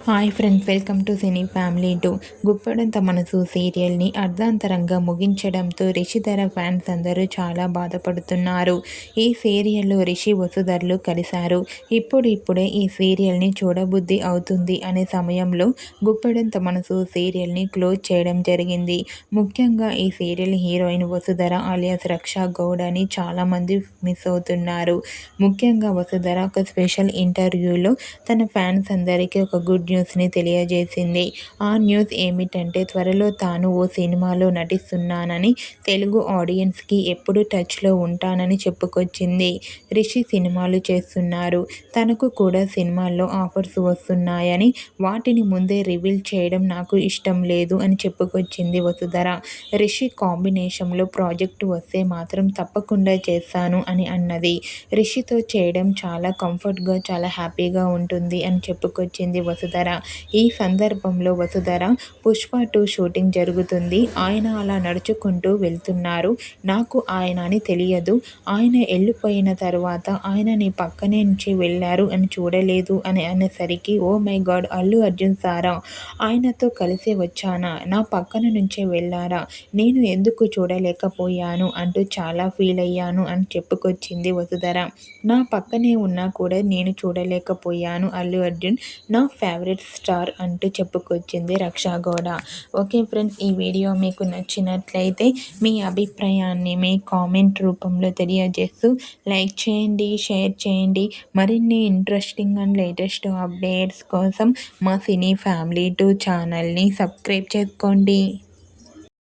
Hi friends welcome to cine family two Guppedantha మనసు సీరియల్ని అర్ధాంతరంగా ముగించడంతో రిషిధర fans అందరూ చాలా బాధపడుతున్నారు. ఈ సీరియల్లో రిషి వసుధర్లు కలిశారు. ఇప్పుడు ఇప్పుడే ఈ సీరియల్ని చూడబుద్ధి అవుతుంది అనే సమయంలో గుప్పడంత మనసు సీరియల్ని క్లోజ్ చేయడం జరిగింది. ముఖ్యంగా ఈ సీరియల్ హీరోయిన్ వసుధర అలియాస్ రక్ష గౌడ్ అని చాలామంది మిస్ అవుతున్నారు. ముఖ్యంగా వసుధర ఒక స్పెషల్ ఇంటర్వ్యూలో తన ఫ్యాన్స్ అందరికీ ఒక గుడ్ న్యూస్ని తెలియజేసింది. ఆ న్యూస్ ఏమిటంటే త్వరలో తాను ఓ సినిమాలో నటిస్తున్నానని తెలుగు ఆడియన్స్కి ఎప్పుడు టచ్లో ఉంటానని చెప్పుకొచ్చింది. రిషి సినిమాలు చేస్తున్నారు. తనకు కూడా సినిమాల్లో ఆఫర్స్ వస్తున్నాయని వాటిని ముందే రివీల్ చేయడం నాకు ఇష్టం లేదు అని చెప్పుకొచ్చింది వసుధర. రిషి కాంబినేషన్లో ప్రాజెక్టు వస్తే మాత్రం తప్పకుండా చేస్తాను అని అన్నది. రిషితో చేయడం చాలా కంఫర్ట్గా చాలా హ్యాపీగా ఉంటుంది అని చెప్పుకొచ్చింది వసుధర. వసుధర. ఈ సందర్భంలో వసుధర పుష్ప టూ షూటింగ్ జరుగుతుంది. ఆయన అలా నడుచుకుంటూ వెళ్తున్నారు. నాకు ఆయన అని తెలియదు. ఆయన వెళ్ళిపోయిన తర్వాత ఆయన నీ పక్కనే నుంచి వెళ్ళారు అని చూడలేదు అని అనేసరికి oh my god Allu Arjun సారా? ఆయనతో కలిసి వచ్చానా? నా పక్కన నుంచే వెళ్ళారా? నేను ఎందుకు చూడలేకపోయాను? అంటూ చాలా ఫీల్ అయ్యాను అని చెప్పుకొచ్చింది వసుధర. నా పక్కనే ఉన్నా కూడా నేను చూడలేకపోయాను అల్లు అర్జున్. నా ఫేవరెట్ ఫేవరెట్ స్టార్ అంటూ చెప్పుకొచ్చింది రక్షా గౌడ. ఓకే ఫ్రెండ్స్ ఈ వీడియో మీకు నచ్చినట్లయితే మీ అభిప్రాయాన్ని మీ కామెంట్ రూపంలో తెలియజేస్తూ లైక్ చేయండి షేర్ చేయండి. మరిన్ని ఇంట్రెస్టింగ్ అండ్ లేటెస్ట్ అప్డేట్స్ కోసం మా సినీ ఫ్యామిలీ టూ ఛానల్ని సబ్స్క్రైబ్ చేసుకోండి.